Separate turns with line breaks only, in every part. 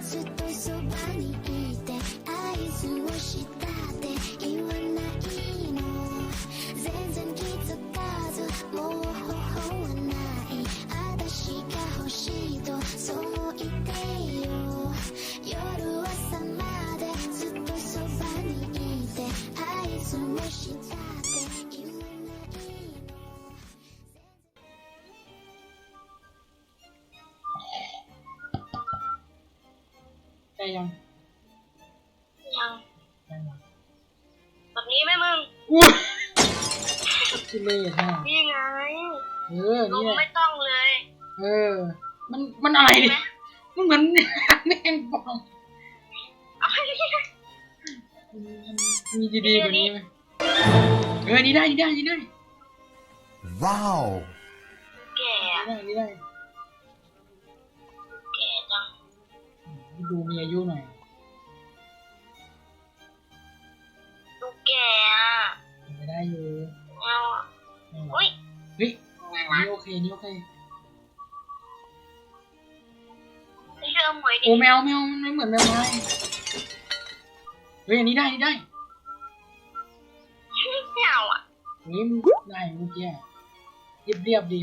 ずっとそばにいて合図をしたって言わないの。全然気づかずもう方法はない。私が欲しいとそう
ได้ยัง
ยัง
ได้ยัง
แบบนี้ไหมมึง
อู้ชิเล่ใช่ไหม
นี่ไง
เออ
ลุ
นี่
ง
แหละ
ไม่ต้องเลย
เออ มัน มันอะไร
ใช่
ดิ
ไหม
มันเหมือนแมงปอง
เอาไปดิ
มันมีดีๆกว่านี้ไหมเออ นี่ได้ นี่ได้ นี่ได้
Wow!
แก่อะ
นี่ได้นี่ได้ ดูมีอายุหน่อย
ดูแก่อะ
ไม่ได้อยู่
เอาอะ
ไม่หรอก
อุ้ย
เฮ้ยนี่โอเคนี่โอเค
ไม่เชื่อหมวยดิ
โอ้แมวแมวมันไม่เหมือนแมวไม้เฮ้ยอันนี้ได้นี่ได้
ไม่เอาอะ
เฮ้ยมันได้เมื่อกี้เรียบเรียบๆดี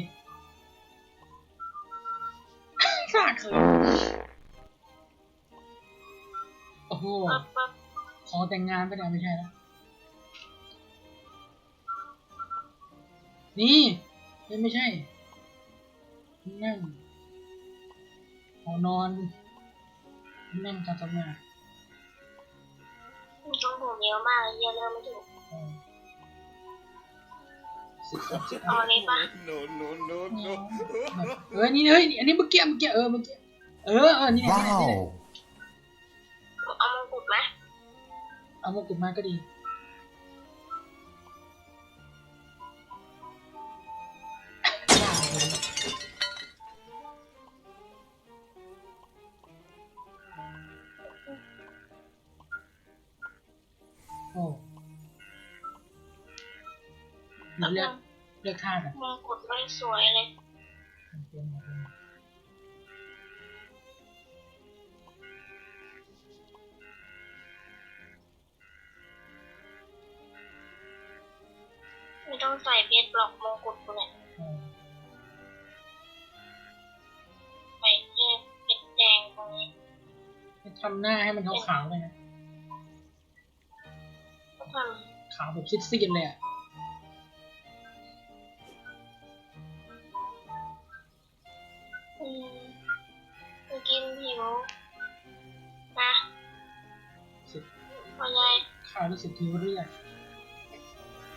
สากเขิน โอ้โห
ปั๊บปั๊บ
ขอแต่งงานไปไหนไม่ใช่แล้วนี่ไม่ไม่ใช่ นั่งขอนอน นั่งจัดสมาธิ
มึงต้องหูเยอะมากเลยเยอะเริ่มไม่ถูก
เออสิบสิบ
เอาอันนี้ปะ
No, no, no,
เออนี่เฮ้ยอันนี้เมื่อกี้เมื่อกี้เออเมื่อกี้เออเออนี่แหล
ไหม
เอามงกุฎมาก็ดี โอ้เดี๋ยวเลือกเลือกท่ากัน
มงกุฎไม่สวยเลย งใส่เพชรหรอกมงกุฎกูเนี่ย
เออ
ใส่แค่เพชรแดงตรงนี้
ให้ทำหน้าให้มันขาวๆเลยนะ
ก็ท
ขาวแบบซีดๆเลยอะำ
อืมกูกินหิวนะ
สิบ
อะไร
ขาวรู้สึกทีว่าเรื่อย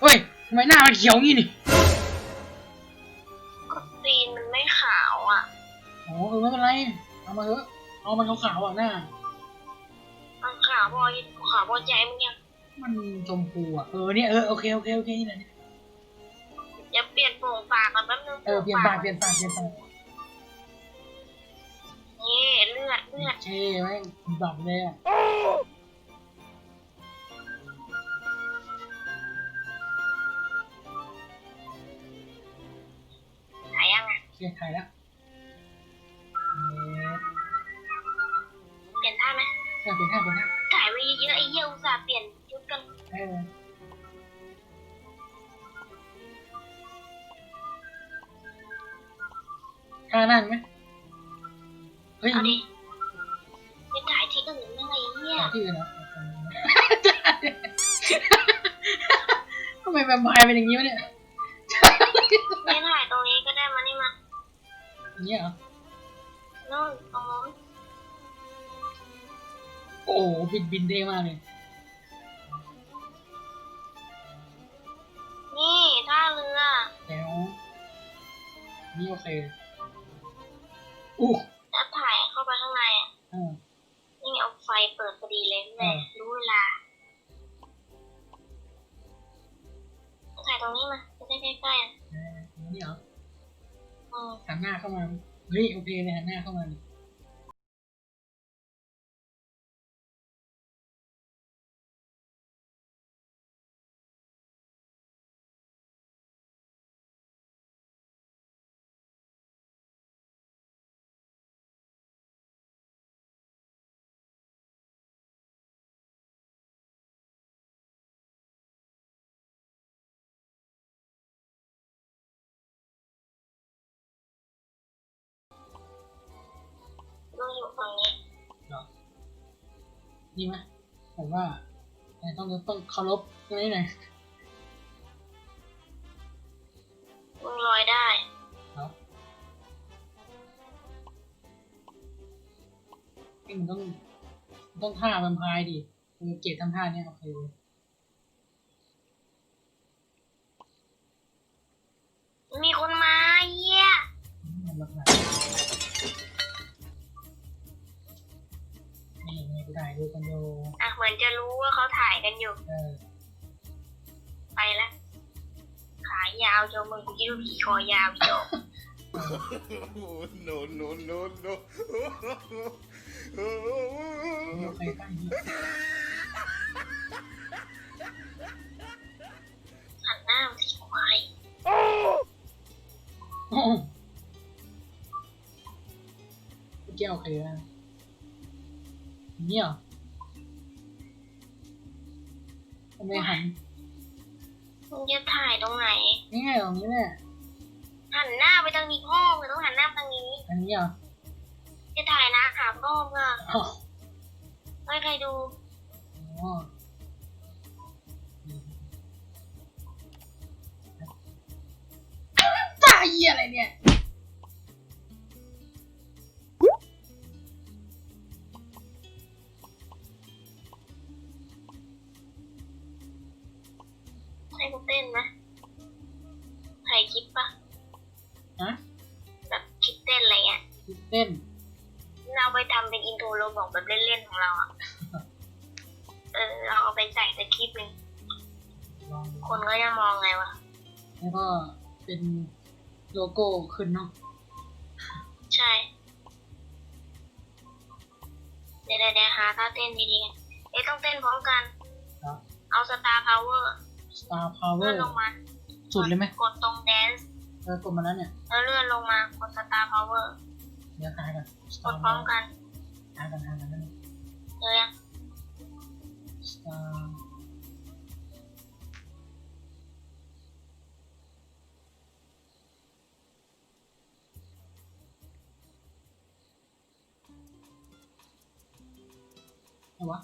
เฮ้ย ทำไมหน้ามันเขียวงี้นี่
ก็ตีนมันไม่ขาวอะ
อ๋อเออไม่เป็นไร เอามาเถอะเอามันขาวๆอะหน้า
มันขาวพอขาวพอใจมึงยัง
มันชมพูอะ เออเนี่ยเออโอเคโอเคโอเคนี่แหละนี่
เดี๋ยวเปลี่ยนโปร่งปากกันแป๊บนึง
เออเปลี่ยนปากเปลี่ยนปากเปลี่ยนปาก
นี่เลือดเลือด
เช่แม่งบับเลยอะา
ยยังอะ
เช่ถ่ายแล้วเอ๊ะ
เปลี่ยนท่าไหม
เออเป็นหน้าเป็นหน้า
ถ่ายไว้เยอะๆไอ้เหี้ยอุตส่าห์เปลี่ยนชุดกัน
เออท่านั่งไหมเฮ้ย
เอาดิไปถ่ายที่อื่นยังไงเนี่ย
ที่อื่นเหรอทำไมแวมไพร์เป็นอย่างนี้วะเนี่ย
ไม่ถ่ายตรง
อย่างนี้เหรอ
นู่นตรงนู้น
โอ้โหบินบินเด้มากเลย
นี่ท่าเรือ
แล้วนี่โอเคอู้
แล้วถ่ายเข้าไปข้างในอะ
อ่า
นี่เอาไฟเปิดพอดีเลยแม่
อ่า
รู้เวลาถ่ายตรงนี้มาจะได้ใกล้ๆอะ
อ่านี่เหรอ
อืม
หันหน้าเข้ามาเฮ้ยโอเคเลยหันหน้าเข้ามา เลย
ตรงนี้
ดีไหมผมว่าแต่ต้องต้องเคารพตรงนี้หน่อย
มึงลอยได้
ครับนี่มันต้อง ต้องท่าแวมไพร์ดิเออเกตทำท่าเนี้ยโอเคเลย กันอยู่
เออไปละ ขายาวเจ้ามึงกูคิดว่าผีคอยาวเจ้า
no, no, no, no.
มีใครตั้งเยอะ
หันหน้ามาสิควาย
โอ้โหเมื่อกี้โอเคนะเนี่ยำไมหัน
มึงจะถ่ายตรงไหน
ง่ายๆตรงนี้แหละ
หันหน้าไปทางนี้พ่อมึงต้องหันหน้าไปทางนี้
อันนี้เหรอ
จะถ่ายนะหาพ่อมึงอะ
อ๋อ
ไม่ใครดู
ฮะ
แบบคลิปเต้นอะไรเงี้ย
เต้น
เราไปทำเป็นอินโทรโรบอกแบบเล่นๆของเราอะเออเราเอาไปใส่ในคลิปหนึ่ง
ลองดู
คนก็จะมองไงวะ
แล้วก็เป็นโลโก้ขึ้นเนาะ
ใช่ เดี๋ยวเดี๋ยวเดี๋ยวหาท่าเต้นดีๆเอ้ยต้องเต้นพร้อมกัน
ครับ
เอาสตาร์พาวเวอร์
Star
เลื่อน
Power
ลงมา
สุดเลยไหม
กดตรงแดนซ์
เออกดมาแล้วเนี่ย
แล้วเลื่อนลงมากดสตาร์พาวเวอร์
เดี๋ยวหากัน
ก
Star
ดพร้อมกัน
หากันหากันนั่น
เจอยัง
Star อะไรวะ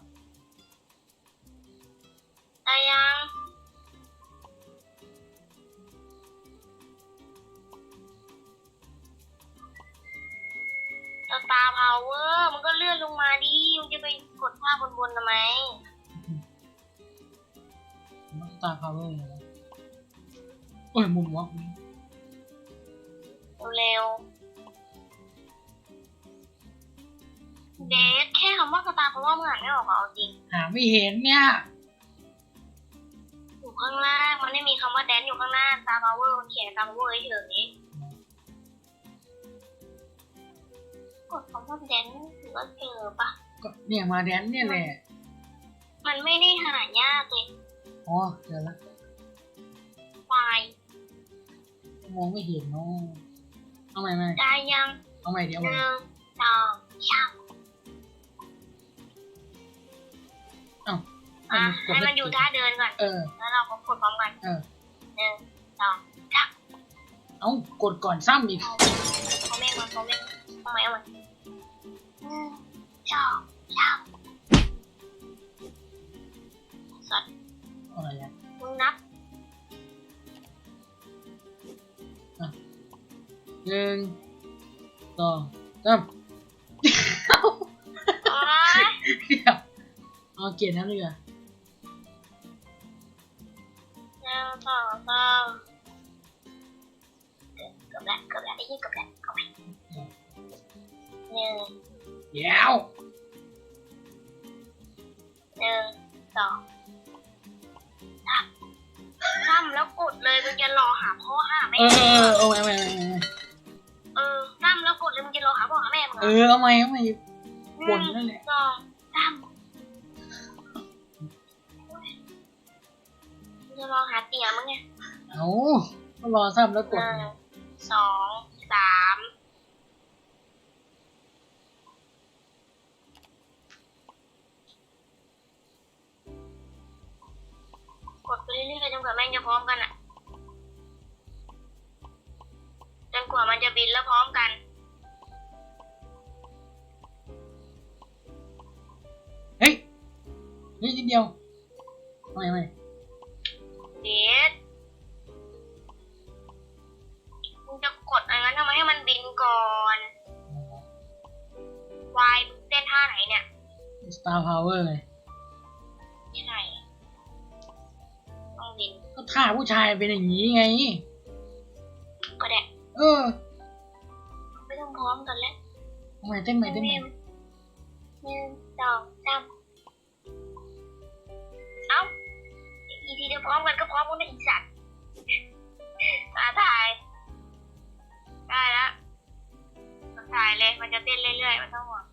เวอร์มันก็เลื่อนลงมาดิมันจะไปกดภาพบนๆทำไม
Star Power อะไรวะโอ้ยมุมวะ
เร็วๆเดทแค่คำว่าสตาร์พาวเวอร์มึงอ่านไม่ออกเหรอเอาจริง
หาไม่เห็นเนี่ย
อยู่ข้างล่างมันไม่มีคำว่าแดนอยู่ข้างหน้าตาพาวเวอร์มันเขียนตาพาวเวอร์เฉย กดคำว่าแดนถือว่าเจอปะ
ก็เนี่ยมาแดนเนี่ยแหละ
มันไม่ได้หายากเลย
อ๋อเจอละ
ควาย
มองไม่เห็นเนาะเอาใหม่ใหม่
ได้ยัง
เอาใหม่เดี๋ยว
ห
เอาใหม่
นึ่งสองสาม
เอ้า
อะ
กด
ให้มันอยู่ท่าเดินก่อน
เออ
แล้วเราก็กดพร้อมกัน
เออ
หนึ่งสองสาม
เอ้ากดก่อนซ้ำอีก
เขาแม่งมาเขาแม่ง เอาใหม่เอาใหม่หนึ่งสองสามสัตว์
อะไรอะ
มึงนับ
หนึ่งสองสาม
โอ๊ย
เดี๋ยวเอาเกียรตินั้นเลยอะ
หนึ่งสองสามเกือบแล้วเกือบแล้วไอ้ยี่เกือบแล้ว เดี๋
ยว
หนึ่งสองสามข้ามแล้วกดเลยมึงจะรอหาพ่อหาแม่
เออเออเอาใหม่เอาใหม่เอาใหม่เอาใหม่
เออข้ามแล้วกดเลยมึงจะรอหาพ่อหาแม่มึง
เอ
เหรอ
อเอาใหม่เอาใหม่
ห
บ่น
นึ่ง
นั่นแหละ
สองสามมึงจะรอหาเตี๋ยมึงไง
เอาก็รอซ้ำแล้วก
ห
ด
นึ่งสองสาม กดไปเรื่อยๆจนกว่าแม่งจะพร้อมกันอะจนกว่ามันจะบินแล้วพร้อมกัน
เฮ้ยนี่ทีเดียวไมไม่
เดดมึงจะกดอะไรงั้นทำไมให้มันบินก่อนวายเต้นท่าไหนเนี่ย
Star Power เล
ย
ก็ท่าผู้ชายเป็นอย่างนี้ไง
ก็ได้
เออ
ไม่ต้องพร้อมกันแล้ว
ทำไมเต้นใหม่เต้นใหม่
หนึ่งสองสามเอ้าอีกทีเดียวพร้อมกันก็พร้อมกันนะอีสัตว์มาถ่ายได้แล้วมาถ่ายเลยมันจะเต้นเรื่อยๆมันต้องห่วง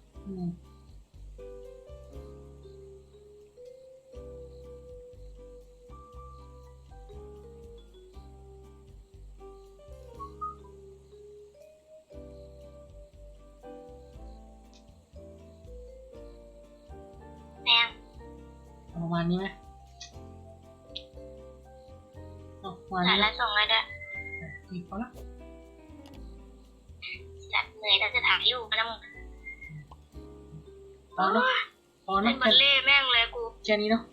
า
ประมาณนี้ไหมเอาประมาณ
ถ่าย
นี้
แล้วส่งเลยด้วย
อีกพอละ
สัตว์เหนื่อยแล้วจะถ่ายรูปนะมึง
พอเนาะพอ
เป็
เนาะ
นบัลเล่ต์แม่งเลยกู
แค่นี้เนาะ